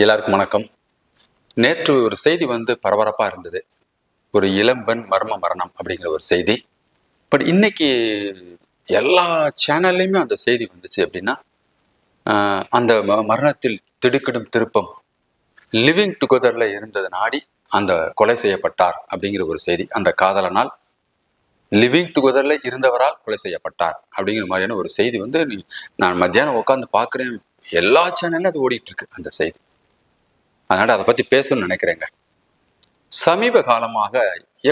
எல்லாருக்கும் வணக்கம். நேற்று ஒரு செய்தி வந்து பரபரப்பா இருந்தது. ஒரு இளம்பெண் மர்ம மரணம் அப்படிங்கிற ஒரு செய்தி. பட் இன்னைக்கு எல்லா சேனல்லையுமே அந்த செய்தி வந்துச்சு அப்படின்னா அந்த ம- மரணத்தில் திடுக்கிடும் திருப்பம் லிவிங் டுகெதர்ல இருந்தது நாடி அந்த கொலை செய்யப்பட்டார் அப்படிங்கிற ஒரு செய்தி. அந்த காதலனால் லிவிங் டுகெதரில் இருந்தவரால் கொலை செய்யப்பட்டார் அப்படிங்கிற மாதிரியான ஒரு செய்தி வந்து நான் மத்தியானம் உட்காந்து பார்க்குறேன். எல்லா சேனல்லையும் அது ஓடிட்டு இருக்கு அந்த செய்தி. அதனால அதை பத்தி பேசணும்னு நினைக்கிறேங்க. சமீப காலமாக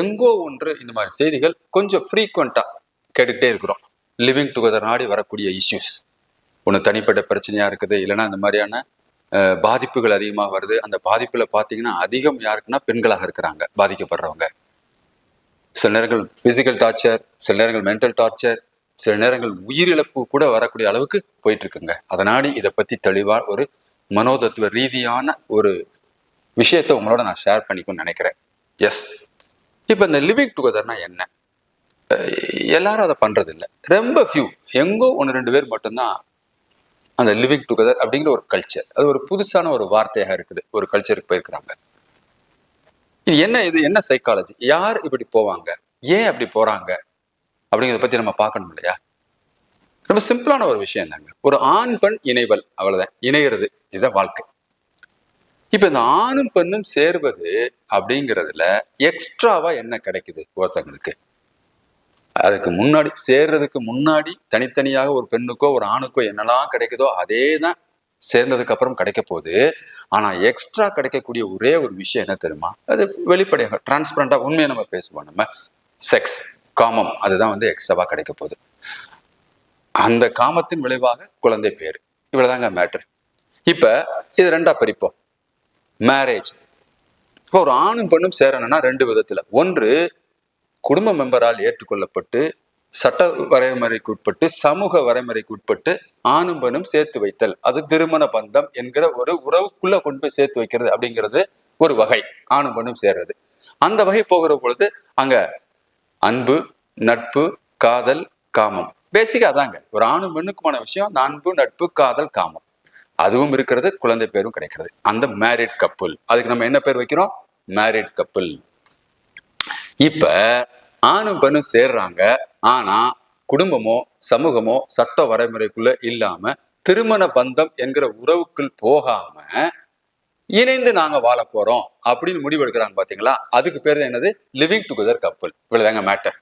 எங்கோ ஒன்று இந்த மாதிரி செய்திகள் கொஞ்சம் ஃப்ரீக்வெண்ட்டாக கேட்டுக்கிட்டே இருக்கிறோம். லிவிங் டுகெதர் நாடி வரக்கூடிய இஷ்யூஸ் ஒன்று தனிப்பட்ட பிரச்சனையா இருக்குது இல்லைன்னா இந்த மாதிரியான பாதிப்புகள் அதிகமாக வருது. அந்த பாதிப்புல பார்த்தீங்கன்னா அதிகம் யாருக்குன்னா பெண்களாக இருக்கிறாங்க பாதிக்கப்படுறவங்க. சில நேரங்கள் ஃபிசிக்கல் டார்ச்சர் சில நேரங்கள் மென்டல் டார்ச்சர் சில நேரங்கள் உயிரிழப்பு கூட வரக்கூடிய அளவுக்கு போயிட்டு இருக்குங்க. அதனாடி இதை பத்தி தெளிவாக ஒரு மனோதத்துவ ரீதியான ஒரு விஷயத்தை உங்களோட நான் ஷேர் பண்ணிக்கணும்னு நினைக்கிறேன். எஸ் இப்போ இந்த லிவிங் டுகெதர்னா என்ன? எல்லாரும் அதை பண்ணுறது இல்லை ரொம்ப ஃபியூ எங்கோ ஒன்று ரெண்டு பேர் மட்டும்தான் அந்த லிவிங் டுகெதர் அப்படிங்கிற ஒரு கல்ச்சர் அது ஒரு புதுசான ஒரு வார்த்தையாக இருக்குது. ஒரு கல்ச்சருக்கு போயிருக்கிறாங்க. இது என்ன இது என்ன சைக்காலஜி யார் இப்படி போவாங்க? ஏன் அப்படி போகிறாங்க அப்படிங்கிறத பற்றி நம்ம பார்க்கணும் இல்லையா? ரொம்ப சிம்பிளான ஒரு விஷயம் தாங்க ஒரு ஆண் பெண் இணைவல். அவ்வளவுதான். இணைகிறது இதுதான் வாழ்க்கை. இப்ப இந்த ஆணும் பெண்ணும் சேர்வது அப்படிங்கிறதுல எக்ஸ்ட்ராவா என்ன கிடைக்குது ஒருத்தங்களுக்கு அதுக்கு முன்னாடி சேர்றதுக்கு முன்னாடி தனித்தனியாக ஒரு பெண்ணுக்கோ ஒரு ஆணுக்கோ என்னெல்லாம் கிடைக்குதோ அதே தான் சேர்ந்ததுக்கு அப்புறம் கிடைக்க போகுது. ஆனா எக்ஸ்ட்ரா கிடைக்கக்கூடிய ஒரே ஒரு விஷயம் என்ன தெரியுமா? அது வெளிப்படையாக டிரான்ஸ்பரண்டா உண்மையை நம்ம பேசுவோம். நம்ம செக்ஸ் காமம் அதுதான் வந்து எக்ஸ்ட்ராவா கிடைக்க போகுது. அந்த காமத்தின் விளைவாக குழந்தை பேர். இவ்வளவுதாங்க மேட்டர் இப்போ இது ரெண்டா பிரிப்போம். மேரேஜ் இப்போ ஒரு ஆணும் பெண்ணும் சேரணும்னா ரெண்டு விதத்தில். ஒன்று குடும்ப மெம்பரால் ஏற்றுக்கொள்ளப்பட்டு சட்ட வரைமுறைக்கு உட்பட்டு சமூக வரைமுறைக்கு உட்பட்டு ஆணும் பெண்ணும் சேர்த்து வைத்தல். அது திருமண பந்தம் என்கிற ஒரு உறவுக்குள்ள கொண்டு போய் சேர்த்து வைக்கிறது அப்படிங்கிறது ஒரு வகை. ஆணும் பெண்ணும் சேர்றது. அந்த வகை போகிற பொழுது அங்க அன்பு நட்பு காதல் காமம். பேசிக்காக அதாங்க. ஒரு ஆணும் பெண்ணுக்குமான விஷயம் அந்த அன்பு நட்பு காதல் காமம். அதுவும் இருக்கிறது குழந்தை பேரும் கிடைக்கிறது. அந்த மேரிட் கப்புள் அதுக்கு நம்ம என்ன பேர் வைக்கிறோம்? மேரிட் கப்புள் இப்ப ஆணும் பெண்ணும் சேர்றாங்க. ஆனா குடும்பமோ சமூகமோ சட்ட வரைமுறைக்குள்ள இல்லாம திருமண பந்தம் என்கிற உறவுக்குள் போகாம இணைந்து நாங்க வாழ போறோம் அப்படின்னு முடிவெடுக்கிறாங்க பாத்தீங்களா? அதுக்கு பேர் என்னது? லிவிங் டுகெதர் கப்புள் இவ்வளவுதாங்க மேட்டர்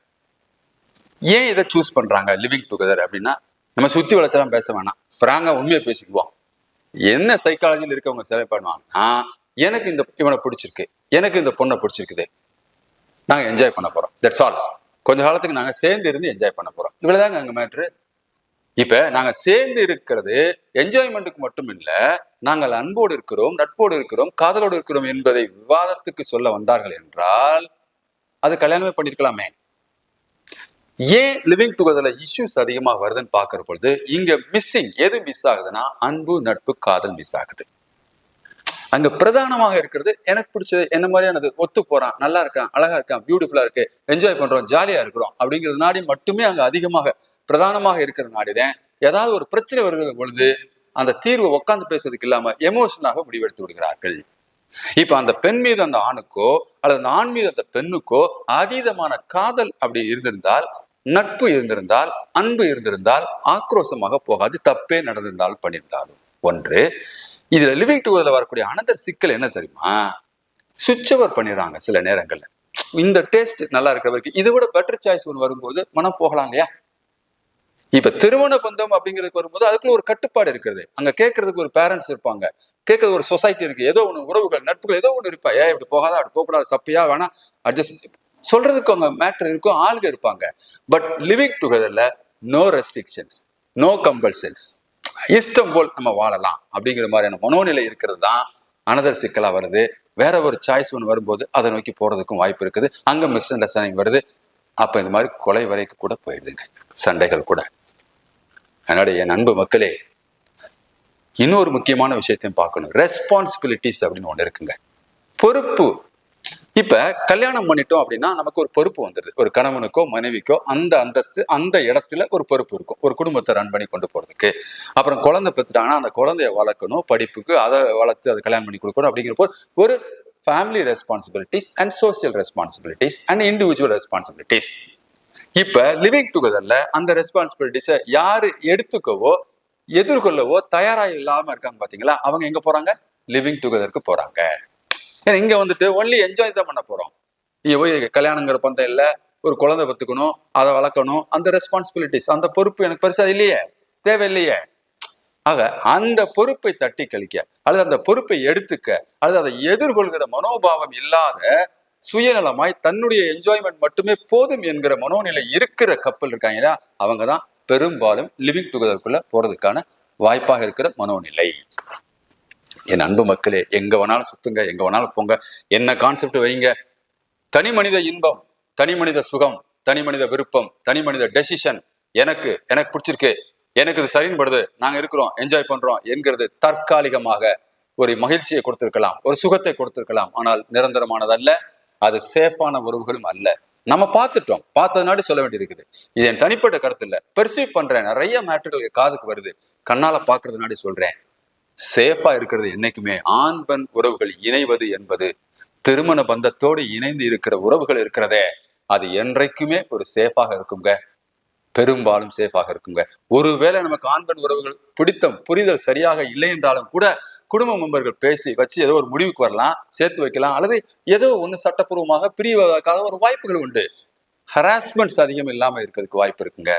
ஏன் இதை சூஸ் பண்றாங்க லிவிங் டுகெதர் அப்படின்னா நம்ம சுத்தி வளர்ச்சலாம் பேச வேணாம். ஃப்ராங்கா உண்மையை பேசிக்குவோம் என்ன சைக்காலஜியில் இருக்கவங்க செலக்ட் பண்ணுவாங்கன்னா எனக்கு இந்த இவனை பிடிச்சிருக்கு எனக்கு இந்த பொண்ணை பிடிச்சிருக்குது. நாங்கள் என்ஜாய் பண்ண போறோம். தட்ஸ் ஆல் கொஞ்ச காலத்துக்கு நாங்கள் சேர்ந்து இருந்து என்ஜாய் பண்ண போறோம். இவ்வளவுதாங்க அங்கே மேட்ரு இப்போ நாங்கள் சேர்ந்து இருக்கிறது என்ஜாய்மெண்ட்டுக்கு மட்டும் இல்லை நாங்கள் அன்போடு இருக்கிறோம் நட்போடு இருக்கிறோம் காதலோடு இருக்கிறோம் என்பதை விவாதத்துக்கு சொல்ல வந்தார்கள் என்றால் அது கல்யாணமே பண்ணியிருக்கலாமே ஏன் லிவிங் டுகெதர்ல இஷ்யூஸ் அதிகமா வருதுன்னு பாக்குற பொழுது இங்க மிஸ்ஸிங் எது மிஸ் ஆகுதுன்னா அன்பு நட்பு காதல் மிஸ் ஆகுது. அங்க பிரதானமாக இருக்கிறது எனக்கு பிடிச்சது என்ன மாதிரியானது ஒத்து போறான் நல்லா இருக்கான் அழகா இருக்கான் பியூட்டிஃபுல்லா இருக்கு என்ஜாய் பண்றோம் ஜாலியா இருக்கிறோம் அப்படிங்கிறது நாடி மட்டுமே அங்க அதிகமாக பிரதானமாக இருக்கிற நாடிதான் ஏதாவது ஒரு பிரச்சனை வருகிற பொழுது அந்த தீர்வை உட்கார்ந்து பேசுறதுக்கு இல்லாம எமோஷனாக முடிவெடுத்து விடுகிறார்கள். இப்ப அந்த பெண் மீது அந்த ஆணுக்கோ அல்லது அந்த ஆண் மீது அந்த பெண்ணுக்கோ அதீதமான காதல் அப்படி இருந்திருந்தால் நட்பு இருந்திருந்தால் அன்பு இருந்திருந்தால் ஆக்ரோஷமாக போகாது தப்பே நடந்திருந்தாலும் பண்ணியிருந்தாலும். ஒன்று இதுல லிவிங் டுகெதர்ல வரக்கூடிய அனதர் சிக்கல் என்ன தெரியுமா? சுவிட்ச் ஓவர் பண்ணிடுறாங்க சில நேரங்கள்ல. இந்த டேஸ்ட் நல்லா இருக்கிறவருக்கு இதை விட பெட்டர் சாய்ஸ் ஒன்று வரும்போது மனம் போகலாம் இல்லையா? இப்ப திருமண பந்தம் அப்படிங்கிறதுக்கு வரும்போது அதுக்குள்ள ஒரு கட்டுப்பாடு இருக்கிறது. அங்க கேட்கறதுக்கு ஒரு பேரண்ட்ஸ் இருப்பாங்க. கேட்கறது ஒரு சொசைட்டி இருக்கு. ஏதோ ஒன்று உறவுகள் நட்புகள் ஏதோ ஒன்று இருப்பா. ஏன் இப்படி போகாதா அப்படி போகக்கூடாது சப்பையா வேணா அட்ஜஸ்ட் சொல்றதுக்கு அவங்க மேட்ரு இருக்கும் ஆளுங்க இருப்பாங்க. பட் லிவிங் டுகெதர்ல நோ ரெஸ்ட்ரிக்ஷன்ஸ் நோ கம்பல்ஷன்ஸ் இஷ்டம் போல் நம்ம வாழலாம் அப்படிங்கிற மாதிரியான மனோநிலை இருக்கிறது தான் அனதர் சிக்கலா வருது. வேற ஒரு சாய்ஸ் ஒன்று வரும்போது அதை நோக்கி போறதுக்கும் வாய்ப்பு இருக்குது. அங்க மிஸ் அண்டர்ஸ்டாண்டிங் வருது. அப்ப இந்த மாதிரி கொலை வரைக்கும் கூட போயிடுதுங்க. சண்டைகள் கூட. அதனால என் அன்பு மக்களே இன்னொரு முக்கியமான விஷயத்தையும் பார்க்கணும். ரெஸ்பான்சிபிலிட்டிஸ் அப்படின்னு ஒன்று இருக்குங்க. பொறுப்பு இப்ப கல்யாணம் பண்ணிட்டோம் அப்படின்னா நமக்கு ஒரு பொறுப்பு வந்துடுது ஒரு கணவனுக்கோ மனைவிக்கோ அந்த அந்தஸ்து அந்த இடத்துல ஒரு பொறுப்பு இருக்கும். ஒரு குடும்பத்தை ரன் பண்ணி கொண்டு போறதுக்கு. அப்புறம் குழந்தை பெற்றுட்டாங்கன்னா அந்த குழந்தைய வளர்க்கணும் படிப்புக்கு அதை வளர்த்து அதை கல்யாணம் பண்ணி கொடுக்கணும் அப்படிங்கிறப்போ ஒரு family responsibilities and social responsibilities and individual responsibilities இப்ப லிவிங் டுகெதர்ல அந்த ரெஸ்பான்சிபிலிட்டிஸை யாரு எடுத்துக்கவோ எதிர்கொள்ளவோ தயாராக இல்லாம இருக்காங்க பாத்தீங்களா? அவங்க எங்க போறாங்க? லிவிங் டுகெதருக்கு போறாங்க. ஏன்னா இங்க வந்துட்டு ஒன்லி என்ஜாய் தான் பண்ண போறோம். இங்க போய் கல்யாணங்கிற பந்தம் இல்லை ஒரு குழந்தை பத்துக்கணும் அதை வளர்க்கணும் அந்த ரெஸ்பான்சிபிலிட்டிஸ் அந்த பொறுப்பு எனக்கு பெருசா இல்லையே தேவையில்லையே. ஆக அந்த பொறுப்பை தட்டி கழிக்க அல்லது அந்த பொறுப்பை எடுத்துக்க அல்லது அதை எதிர்கொள்கிற மனோபாவம் இல்லாத சுயநலமாய் தன்னுடைய என்ஜாய்மெண்ட் மட்டுமே போதும் என்கிற மனோநிலை இருக்கிற கப்பல் இருக்காங்கன்னா அவங்க தான் பெரும்பாலும் லிவிங் டுகெதருக்குள்ள போறதுக்கான வாய்ப்பாக இருக்கிற மனோநிலை. என் அன்பு மக்களே எங்க வேணாலும் சுத்துங்க எங்க வேணாலும் போங்க. என்ன கான்செப்ட் வைங்க? தனி மனித இன்பம் தனி மனித சுகம் தனி மனித விருப்பம் தனி மனித டெசிஷன் எனக்கு எனக்கு பிடிச்சிருக்கு. எனக்கு இது சரின்படுது நாங்க இருக்கிறோம் என்ஜாய் பண்றோம் என்கிறது தற்காலிகமாக ஒரு மகிழ்ச்சியை கொடுத்திருக்கலாம் ஒரு சுகத்தை கொடுத்திருக்கலாம். ஆனால் நிரந்தரமானதல்ல அது சேஃபான உறவுகளும் அல்ல. நம்ம பார்த்துட்டோம். பார்த்ததுனாடி சொல்ல வேண்டியிருக்குது. இது என் தனிப்பட்ட கருத்து இல்லை. பெர்சீவ் பண்றேன். நிறைய மேட்டர்கள் காதுக்கு வருது. கண்ணால பாக்குறதுனாடி சொல்றேன். சேஃபா இருக்கிறது என்னைக்குமே. ஆண் பெண் உறவுகள் இணைவது என்பது திருமண பந்தத்தோடு இணைந்து இருக்கிற உறவுகள் இருக்கிறதே. அது என்றைக்குமே ஒரு சேஃபாக இருக்குங்க. பெரும்பாலும் சேஃபாக இருக்குங்க. ஒருவேளை நமக்கு ஆண் பெண் உறவுகள் பிடித்தம் புரிதல் சரியாக இல்லை என்றாலும் கூட குடும்ப மெம்பர்கள் பேசி வச்சு ஏதோ ஒரு முடிவுக்கு வரலாம் சேர்த்து வைக்கலாம் அல்லது ஏதோ ஒண்ணு சட்டப்பூர்வமாக பிரிவதற்காக ஒரு வாய்ப்புகள் உண்டு. ஹராஸ்மெண்ட்ஸ் அதிகம் இல்லாமல் இருக்கிறதுக்கு வாய்ப்பு இருக்குங்க.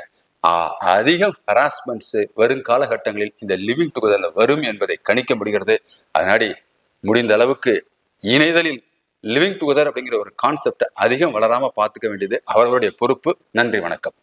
அதிகம் ஹராஸ்மெண்ட்ஸ் வரும் காலகட்டங்களில் இந்த லிவிங் டுகெதர்ல வரும் என்பதை கணிக்க முடிகிறது. அதனாடி முடிந்த அளவுக்கு இணைதலில் லிவிங் டுகெதர் அப்படிங்கிற ஒரு கான்செப்டை அதிகம் வளராம பார்த்துக்க வேண்டியது அவர்களுடைய பொறுப்பு. நன்றி வணக்கம்.